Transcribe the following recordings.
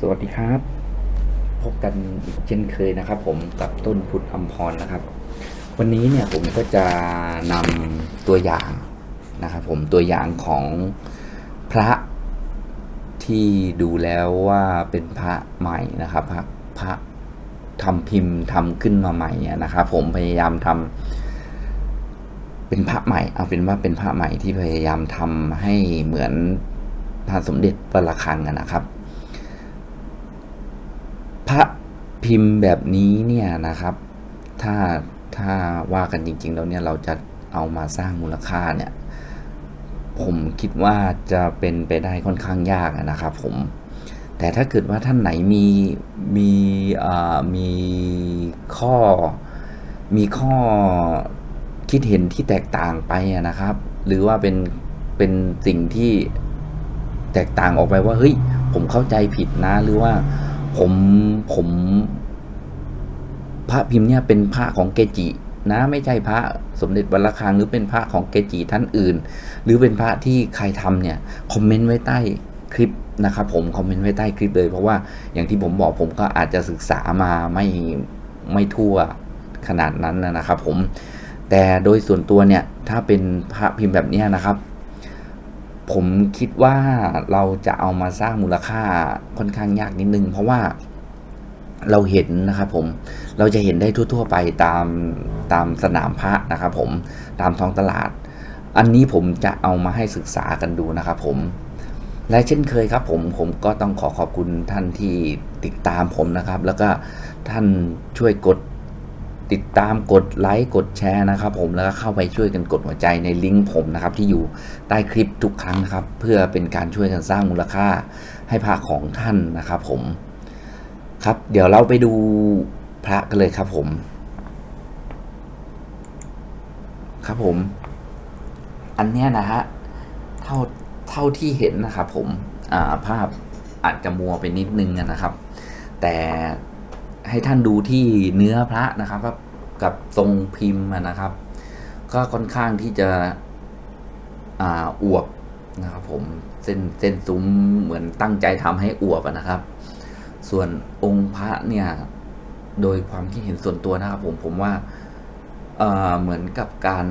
สวัสดีครับ พบกันอีกเช่นเคยนะครับ ผมกับต้นพุทธอัมพรนะครับ วันนี้เนี่ยผมก็จะนำตัวอย่างนะครับผมตัวอย่างของพระที่ดูแล้วว่าเป็นพระใหม่นะครับ พระพระทำพิมพ์ทำขึ้นมาใหม่นะครับผมพยายามทำเป็นพระใหม่เอาเป็นว่าเป็นพระใหม่ที่พยายามทำให้เหมือนพระสมเด็จพระระฆังนะครับ พระพิมพ์แบบนี้เนี่ยนะครับ ถ้าถ้าว่ากันจริง ๆ แล้วเนี่ยเราจะเอามาสร้างมูลค่าเนี่ย ผมคิดว่าจะเป็นไปได้ค่อนข้างยากนะครับ ผม แต่ถ้าเกิดว่าท่านไหนมีมีมีข้อมีข้อคิดเห็นที่แตกต่างไปนะครับ หรือว่าเป็นเป็นสิ่งที่แตกต่างออกไปว่าเฮ้ยผมเข้าใจผิดนะหรือว่า ผมผมพระพิมพ์เนี่ยเป็นพระของเกจินะไม่ใช่พระสมเด็จวัดระฆังหรือเป็นพระของเกจิท่านอื่น หรือเป็นพระที่ใครทำเนี่ยคอมเมนต์ไว้ใต้คลิปนะครับผมคอมเมนต์ไว้ใต้คลิปเลย เพราะว่าอย่างที่ผมบอกผมก็อาจจะศึกษามาไม่ไม่ทั่วขนาดนั้นนะครับผมแต่โดยส่วนตัวเนี่ยถ้าเป็นพระพิมพ์แบบนี้นะครับ ผมคิดว่าเราจะเอามาสร้างมูลค่าค่อนข้างยากนิดนึง เพราะว่าเราเห็นนะครับผมเราจะเห็นได้ทั่ว ๆ ไปตามตามสนามพระนะครับผมตามท้องตลาด อันนี้ผมจะเอามาให้ศึกษากันดูนะครับผมและเช่นเคยครับผมผมก็ต้องขอขอบคุณท่านที่ติดตามผมนะครับ แล้วก็ท่านช่วยกด ติดตามกดไลค์กดแชร์นะครับ ผมแล้วก็เข้าไปช่วยกันกดหัวใจในลิงก์ผมนะครับ ที่อยู่ใต้คลิปทุกครั้งนะครับ เพื่อเป็นการช่วยกันสร้างมูลค่าให้พระของท่านนะครับ ผมครับ เดี๋ยวเราไปดูพระกันเลยครับผม ครับผม อันเนี้ยนะฮะเท่าเท่าที่เห็นนะครับผม อ่าภาพอาจจะมัวไปนิดนึงนะครับ แต่ ให้ท่านดูที่เนื้อพระนะครับกับกับทรงพิมพ์นะครับ ก็ค่อนข้างที่จะอ่าอวบนะครับ ผมเส้นเส้นซุ้มเหมือนตั้งใจทำให้อวบนะครับ ส่วนองค์พระเนี่ย โดยความคิดเห็นส่วนตัวนะครับ ผมผมว่าเอ่อเหมือนกับการ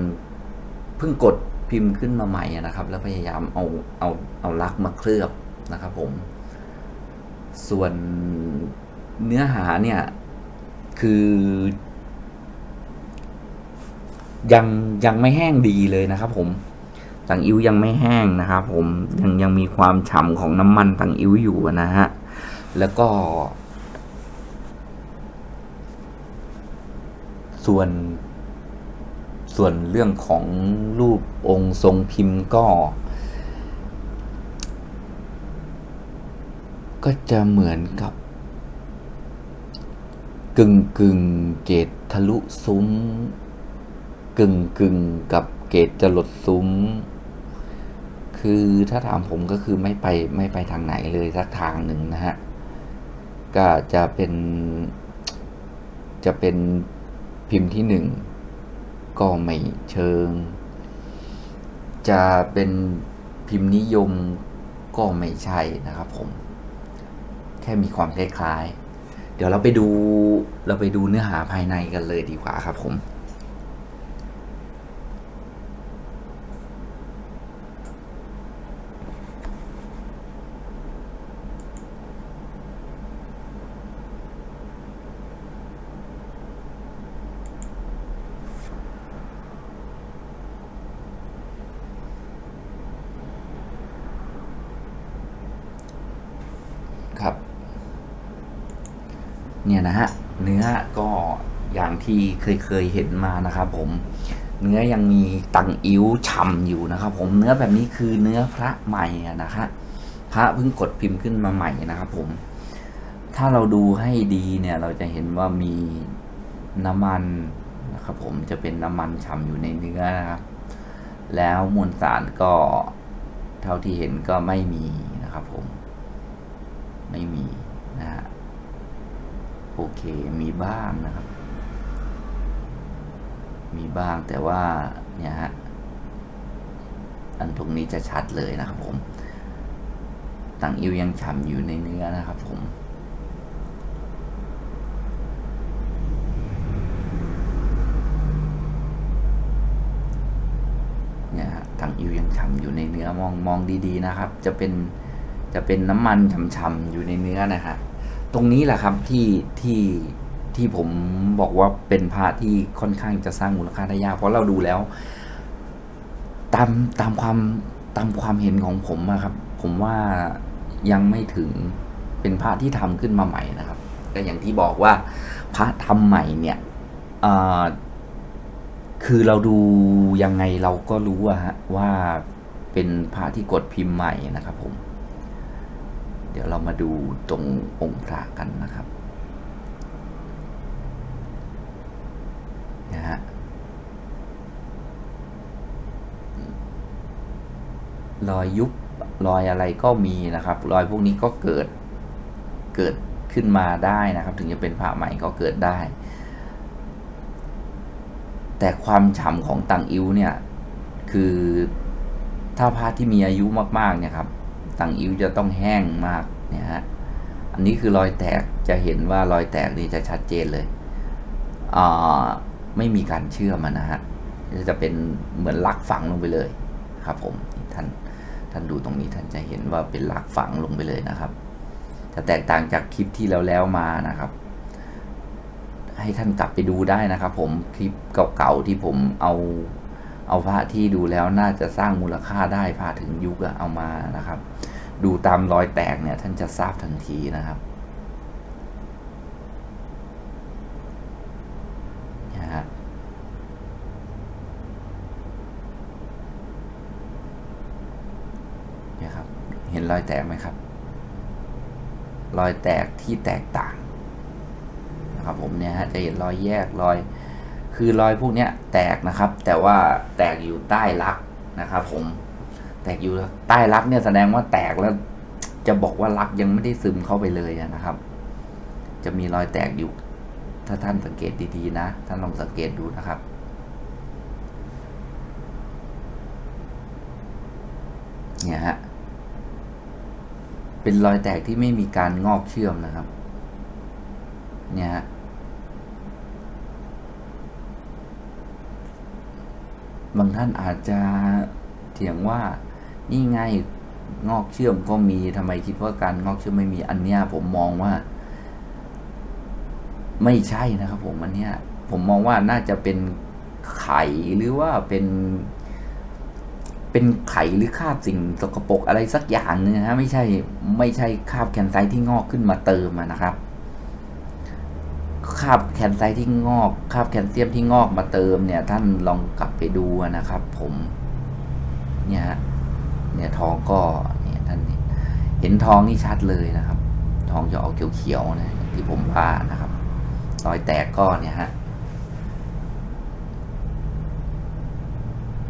เพิ่งกดพิมพ์ขึ้นมาใหม่นะครับ แล้วพยายามเอาเอาเอาลักษณ์มาเคลือบนะครับ ผม ส่วน เนื้อหาเนี่ยคือยังยังไม่แห้งดีเลยนะครับ ผมตังอิ้วยังไม่แห้งนะครับ ผมยังยังมีความฉ่ำของน้ำมันตังอิ้วอยู่นะฮะแล้วก็ ส่วน ส่วนเรื่องของรูปองค์ทรงพิมพ์ก็ ก็จะเหมือนกับ กึ่งกึ่งเกตทะลุซุ้ม กึ่งกึ่งกับเกตจรดซุ้ม คือถ้าถามผมก็คือไม่ไปไม่ไปทางไหนเลยสักทางหนึ่งนะฮะ ก็จะเป็น จะเป็นพิมพ์ที่หนึ่งก็ไม่เชิง จะเป็นพิมพ์นิยมก็ไม่ใช่นะครับผม แค่มีความคล้ายๆ เดี๋ยวเราไปดูเราไปดูเนื้อหาภายในกันเลยดีกว่าครับผม ฮะ เนื้อก็อย่างที่เคยเคยเห็นมานะครับผม เนื้อยังมีตังอิ้วฉ่ำอยู่นะครับ ผม เนื้อแบบนี้คือเนื้อพระใหม่นะฮะ พระเพิ่งกดพิมพ์ขึ้นมาใหม่นะครับ ผม ถ้าเราดูให้ดีเนี่ย เราจะเห็นว่ามีน้ำมันนะครับผม จะเป็นน้ำมันฉ่ำอยู่ในเนื้อนะครับ แล้วมวลสารก็เท่าที่เห็นก็ไม่มีนะครับผม ไม่มีนะฮะ โอเคมีบ้างนะครับ มีบ้างแต่ว่าเนี่ยฮะอันตรงนี้จะชัดเลยนะครับผมต่างอิวยังฉ่ำอยู่ในเนื้อนะครับผมเนี่ยฮะต่างอิวยังฉ่ำอยู่ในเนื้อมองมองดีๆนะครับ จะเป็นจะเป็นน้ำมันฉ่ำๆอยู่ในเนื้อนะฮะ ตรงนี้แหละครับที่ที่ที่ผมบอกว่าเป็นพระที่ค่อนข้างจะสร้างมูลค่าได้ยากเพราะเราดูแล้ว ตามตามความตามความเห็นของผมอะครับ ผมว่ายังไม่ถึงเป็นพระที่ทำขึ้นมาใหม่นะครับก็อย่างที่บอกว่าพระทำใหม่เนี่ยคือเราดูยังไงเราก็รู้อะฮะว่าเป็นพระที่กดพิมพ์ใหม่นะครับผม เดี๋ยวเรามาดูตรงองค์พระกันนะครับนะฮะรอยยุบรอยอะไรก็มีนะครับ รอยพวกนี้ก็เกิดเกิดขึ้นมาได้นะครับ ถึงจะเป็นพระใหม่ก็เกิดได้ แต่ความฉ่ำของตังอิ้วเนี่ย คือถ้าพระที่มีอายุมากๆเนี่ยครับ ตังอิ้วจะต้องแห้งมากเนี่ยฮะอันนี้คือรอยแตกจะเห็นว่ารอยแตกนี่จะชัดเจนเลยอ่าไม่มีการเชื่อมอะนะฮะจะเป็นเหมือนลักฝังลงไปเลยครับผมท่านท่านดูตรงนี้ท่านจะเห็นว่าเป็นหลักฝังลงไปเลยนะครับจะแตกต่างจากคลิปที่แล้วแล้วมานะครับ ให้ท่านกลับไปดูได้นะครับ ผมคลิปเก่าๆที่ผมเอา เอาพระที่ดูแล้วน่าจะสร้างมูลค่าได้พระถึงยุคเอามานะครับ ดูตามรอยแตกเนี่ยท่านจะทราบทันทีนะครับนะฮะเนี่ยครับ เห็นรอยแตกไหมครับ รอยแตกที่แตกต่างนะครับผมเนี่ยฮะจะเห็นรอยแยกรอย คือรอยพวกนี้แตกนะครับ แต่ว่าแตกอยู่ใต้รักนะครับ ผมแตกอยู่ใต้รักเนี่ยแสดงว่าแตกแล้ว จะบอกว่ารักยังไม่ได้ซึมเข้าไปเลยนะครับ จะมีรอยแตกอยู่ ถ้าท่านสังเกตดีๆนะท่านลองสังเกตดูนะครับเนี่ยฮะเป็นรอยแตกที่ไม่มีการงอกเชื่อมนะครับ เนี่ยฮะ บางท่านอาจจะเถียงว่านี่ไงงอกเชื่อมก็มีทำไมคิดว่าการงอกเชื่อมไม่มีอันเนี้ยผมมองว่า ไม่ใช่นะครับ ผมอันเนี้ยผมมองว่าน่าจะเป็นไข่หรือว่าเป็น เป็นไข่หรือคาบสิ่งสกปรกอะไรสักอย่างนึงนะฮะไม่ใช่ ไม่ใช่คาบแคนไซที่งอกขึ้นมาเติมนะครับ คาบแคนไซต์ที่งอกคาบแคลเซียมที่งอกมาเติมเนี่ย ท่านลองกลับไปดูนะครับ ผม เนี่ยฮะเนี่ยทองก็เนี่ยท่านเห็นทองนี่ชัดเลยนะครับ ทองจะออกเขียวๆนะที่ผมว่านะครับรอยแตกก็เนี่ยฮะ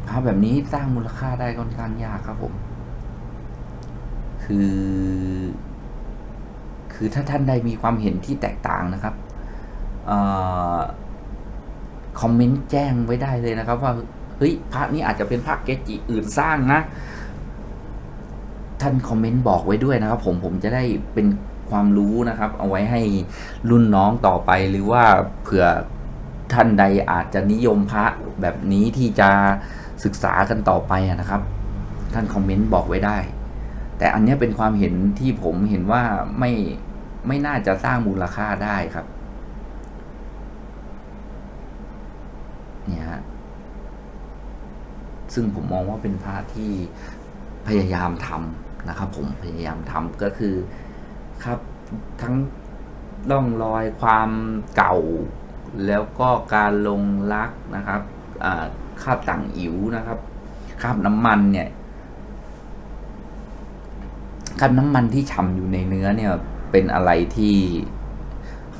พระแบบนี้สร้างมูลค่าได้ค่อนข้างยากครับผม คือ คือถ้าท่านใดมีความเห็นที่แตกต่างนะครับ คอมเมนต์แจ้งไว้ได้เลยนะครับ ว่าเฮ้ยพระนี้อาจจะเป็นพระเกจิอื่นสร้างนะ ท่านคอมเมนต์บอกไว้ด้วยนะครับ ผมผมจะได้เป็นความรู้นะครับ เอาไว้ให้รุ่นน้องต่อไปหรือว่าเผื่อท่านใดอาจจะนิยมพระแบบนี้ที่จะศึกษากันต่อไปนะครับ ท่านคอมเมนต์บอกไว้ได้ แต่อันนี้เป็นความเห็นที่ผมเห็นว่าไม่ไม่น่าจะสร้างมูลค่าได้ครับ เนี่ยฮะ ซึ่งผมมองว่าเป็นพระที่พยายามทำนะครับ ผมพยายามทำก็คือครับทั้งร่องรอยความเก่า แล้วก็การลงลักนะครับอ่าคาบต่างอิ๋วนะครับคาบน้ำมันเนี่ยคาบน้ำมันที่ฉ่ำอยู่ในเนื้อเนี่ยเป็นอะไรที่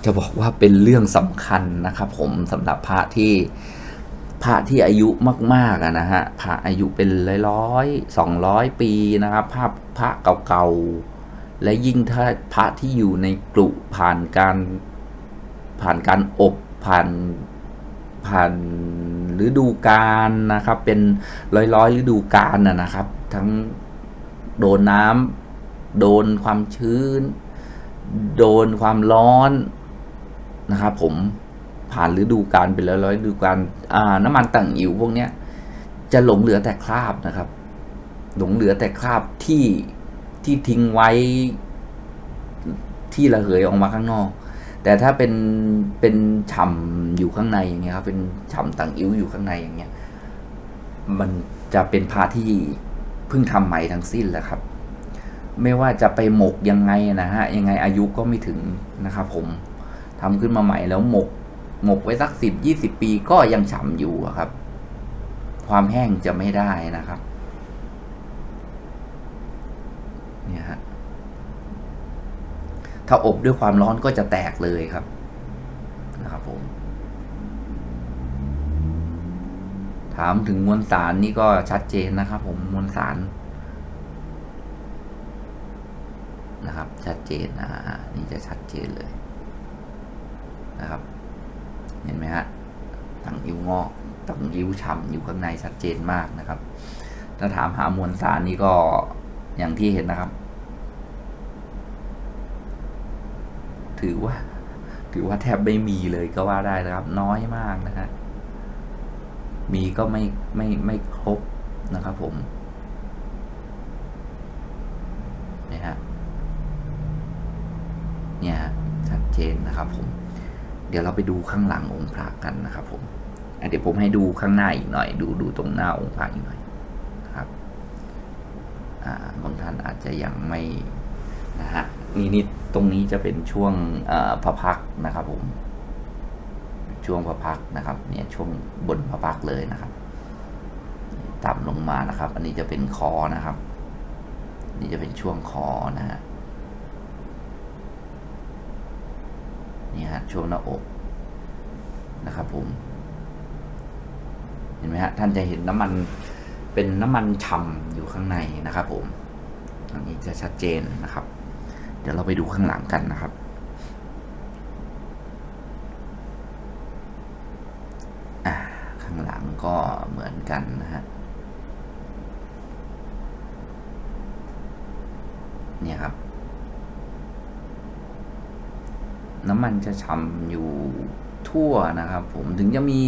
จะบอกว่าเป็นเรื่องสำคัญนะครับ ผมสำหรับพระที่ พระที่อายุมากๆอะนะฮะพระอายุเป็นร้อยร้อยสองร้อยปีนะครับภาพพระเก่าๆและยิ่งถ้าพระที่อยู่ในกลุ่ผ่านการผ่านการอบผ่านผ่านฤดูกาลนะครับ เป็นร้อยร้อยฤดูกาลนะนะครับ ทั้งโดนน้ำโดนความชื้น โดนความร้อนนะครับผม ผ่านฤดูกาลไปแล้วร้อยฤดูกาลน้ำมันต่างอิ๋วพวกเนี้ยจะหลงเหลือแต่คราบนะครับ หลงเหลือแต่คราบที่ที่ทิ้งไว้ที่ระเหยออกมาข้างนอก แต่ถ้าเป็นเป็นฉ่ำอยู่ข้างในอย่างเงี้ยครับเป็นฉ่ำต่างอิ๋วอยู่ข้างในอย่างเงี้ยมันจะเป็นพาที่เพิ่งทำใหม่ทั้งสิ้นแหละครับ ไม่ว่าจะไปหมกยังไงนะฮะยังไงอายุก็ไม่ถึงนะครับผมทำขึ้นมาใหม่แล้วหมก หมกไว้สักสิบยี่สิบปีก็ยังฉ่ำอยู่ครับ ความแห้งจะไม่ได้นะครับ เนี่ยฮะถ้าอบด้วยความร้อนก็จะแตกเลยครับนะครับผม ถามถึงมวลสารนี่ก็ชัดเจนนะครับ ผมมวลสารนะครับ ชัดเจนอ่านี่จะชัดเจนเลยนะครับ เห็นไหมฮะตังอิ้วงอกตังอิ้วฉ่ำอยู่ข้างในชัดเจนมากนะครับ ถ้าถามหามวลสารนี่ก็อย่างที่เห็นนะครับ ถือว่า ถือว่าแทบไม่มีเลยก็ว่าได้นะครับ น้อยมากนะฮะมีก็ไม่ไม่ไม่ครบนะครับผมนี่ฮะเนี่ยฮะชัดเจนนะครับผม เดี๋ยวเราไปดูข้างหลังองค์พระกันนะครับผมเดี๋ยวผมให้ดูข้างหน้าอีกหน่อย ดูดูตรงหน้าองค์พระอีกหน่อยครับบางท่านอาจจะยังไม่นะฮะนี่นี่ตรงนี้จะเป็นช่วงพระพักนะครับผมช่วงพระพักนะครับเนี่ยช่วงบนพระพักเลยนะครับต่ำลงมานะครับ อันนี้จะเป็นคอนะครับ นี่จะเป็นช่วงคอนะฮะ นี่ฮะช่วงหน้าอกนะครับผม เห็นไหมฮะท่านจะเห็นน้ำมันเป็นน้ำมันฉ่ำอยู่ข้างในนะครับผมอันนี้จะชัดเจนนะครับ เดี๋ยวเราไปดูข้างหลังกันนะครับข้างหลังก็เหมือนกันนะฮะเนี่ยครับ น้ำมันจะฉ่ำอยู่ทั่วนะครับ ผมถึงจะมี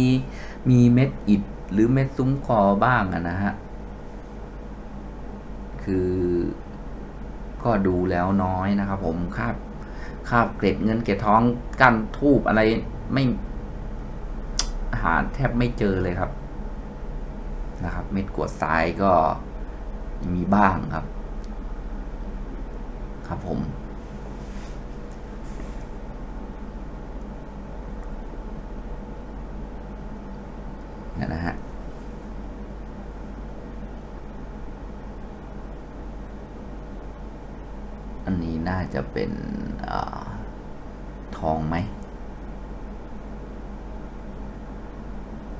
มีเม็ดอิฐหรือเม็ดซุ้มคอบ้างนะฮะ คือก็ดูแล้วน้อยนะครับผมคาบคาบเกล็ดเงินเกล็ดทองกันทูบอะไรไม่หาแทบไม่เจอเลยครับนะครับ เม็ดกวดทรายก็มีบ้างครับ ครับผม นะฮะอันนี้น่าจะเป็นอทองไหม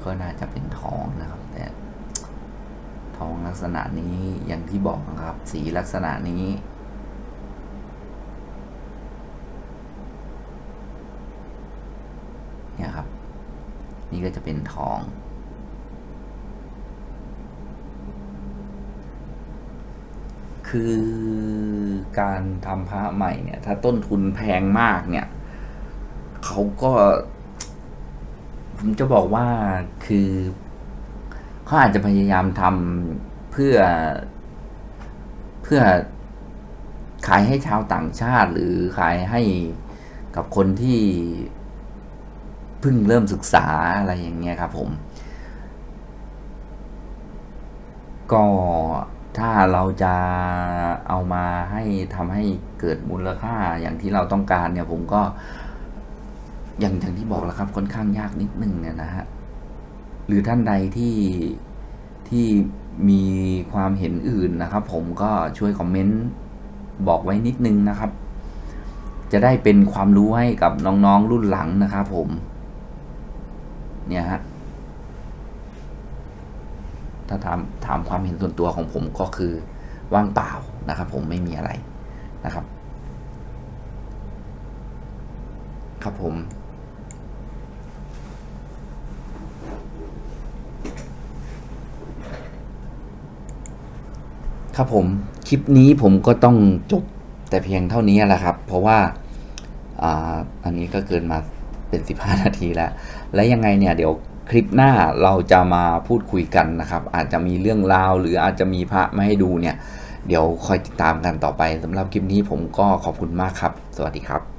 ก็น่าจะเป็นทองนะครับ แต่ทองลักษณะนี้อย่างที่บอกนะครับ สีลักษณะนี้เนี่ยครับนี่ก็จะเป็นทอง คือการทำพระใหม่เนี่ย ถ้าต้นทุนแพงมากเนี่ยเขาก็ ผมจะบอกว่าคือเขาอาจจะพยายามทำเพื่อเพื่อขายให้ชาวต่างชาติ หรือขายให้กับคนที่เพิ่งเริ่มศึกษาอะไรอย่างเงี้ยครับผม ก็ ถ้าเราจะเอามาให้ทำให้เกิดมูลค่าอย่างที่เราต้องการเนี่ยผมก็อย่างอย่างที่บอกแล้วครับค่อนข้างยากนิดนึงเนี่ยนะฮะหรือท่านใดที่ที่มีความเห็นอื่นนะครับ ผมก็ช่วยคอมเมนต์บอกไว้นิดนึงนะครับ จะได้เป็นความรู้ให้กับน้องๆรุ่นหลังนะครับผม เนี่ยฮะถ้าถาม ถามความเห็นส่วนตัวของผมก็คือว่างเปล่านะครับ ผมไม่มีอะไรนะครับ ครับผม ครับผมคลิปนี้ผมก็ต้องจบแต่เพียงเท่านี้แหละครับ เพราะว่าอ่าอันนี้ก็เกินมาเป็น 15 นาทีแล้ว และยังไงเนี่ยเดี๋ยว คลิปหน้าเราจะมาพูดคุยกันนะครับ อาจจะมีเรื่องราวหรืออาจจะมีพระมาให้ดูเนี่ย เดี๋ยวคอยติดตามกันต่อไปสำหรับคลิปนี้ผมก็ขอบคุณมากครับ สวัสดีครับ